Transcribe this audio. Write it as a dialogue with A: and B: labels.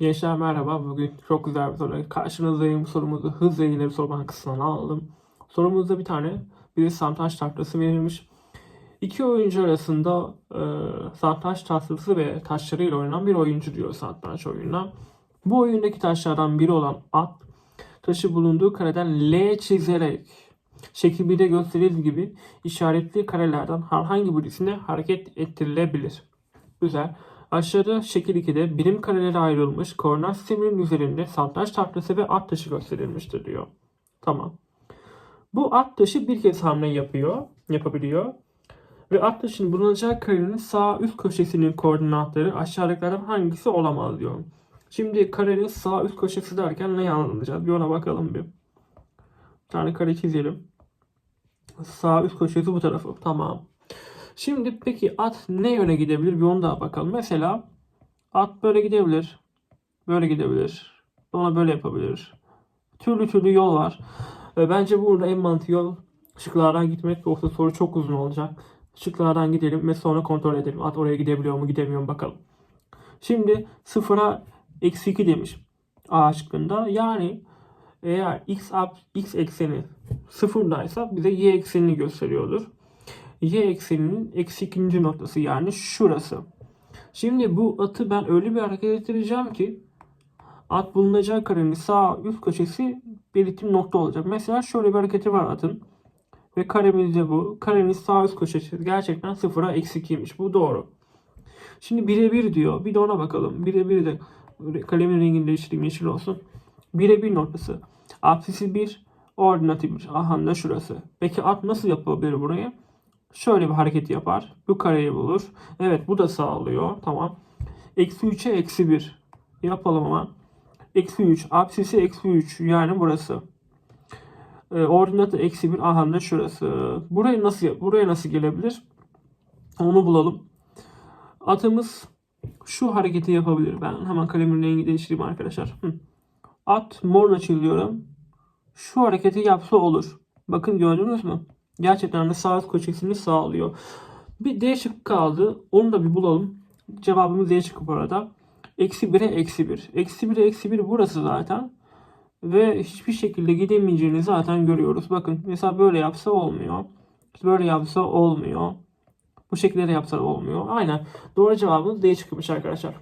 A: Gençler merhaba. Bugün çok güzel bir soru. Karşınızdayım. Sorumuzu hızla ileri soru bankasından aldım. Sorumuzda bir tane bir satranç tahtası verilmiş. İki oyuncu arasında e, satranç tahtası ve taşlarıyla oynanan bir oyuncu diyor satranç oyununa. Bu oyundaki taşlardan biri olan at taşı bulunduğu kareden L çizerek şekil 1'de gösterildiği gibi işaretli karelerden herhangi birisine hareket ettirilebilir. Güzel. Aşağıda şekil 2'de birim karelere ayrılmış koordinat sisteminin üzerinde satranç tahtası ve at taşı gösterilmiştir diyor. Tamam. Bu at taşı bir kez hamle yapıyor, yapabiliyor. Ve at taşının bulunacağı karenin sağ üst köşesinin koordinatları aşağıdakilerden hangisi olamaz diyor. Şimdi karenin sağ üst köşesi derken ne anlayacağız? Bir ona bakalım bir. Bir tane kare çizelim. Sağ üst köşesi bu tarafı. Tamam. Şimdi peki at ne yöne gidebilir? Bir onu daha bakalım. Mesela at böyle gidebilir. Böyle gidebilir. Ona böyle yapabilir. Türlü türlü yol var. Bence burada en mantıklı yol şıklardan gitmek. Yoksa soru çok uzun olacak. Şıklardan gidelim ve sonra kontrol edelim. At oraya gidebiliyor mu gidemiyor mu bakalım. Şimdi sıfıra eksi 2 demiş. A şıkkında. Yani eğer x, up- x ekseni sıfırdaysa bize y eksenini gösteriyordur y ekseninin eksi ikinci noktası yani şurası. Şimdi bu atı ben öyle bir hareket ettireceğim ki at bulunacağı karenin sağ üst köşesi belirttiğim nokta olacak. Mesela şöyle bir hareketi var atın. Ve karemiz de bu. Karenin sağ üst köşesi gerçekten sıfıra eksi 2'ymiş. Bu doğru. Şimdi birebir diyor. Bir de ona bakalım. Birebir de kalemin rengini değiştireyim yeşil olsun. Birebir noktası. Apsisi 1, ordinatı 1. Aha da şurası. Peki at nasıl yapabilir burayı? Şöyle bir hareket yapar. Bu kareyi bulur. Evet bu da sağlıyor. Tamam. Eksi 3'e eksi 1. Yapalım ama. Eksi 3. Apsisi eksi 3. Yani burası. E, ordinatı eksi 1. Aha da şurası. Buraya nasıl buraya nasıl gelebilir? Onu bulalım. Atımız şu hareketi yapabilir. Ben hemen kalemin rengi değiştireyim arkadaşlar. Hı. At morla çiziyorum. Şu hareketi yapsa olur. Bakın gördünüz mü? Gerçekten de sağ üst köşesini sağlıyor. Bir D şıkkı kaldı. Onu da bir bulalım. Cevabımız D şıkkı bu arada. Eksi 1'e eksi 1. Eksi 1'e eksi 1 burası zaten. Ve hiçbir şekilde gidemeyeceğini zaten görüyoruz. Bakın mesela böyle yapsa olmuyor. Böyle yapsa olmuyor. Bu şekilde de yapsa olmuyor. Aynen. Doğru cevabımız D şıkkıymış arkadaşlar.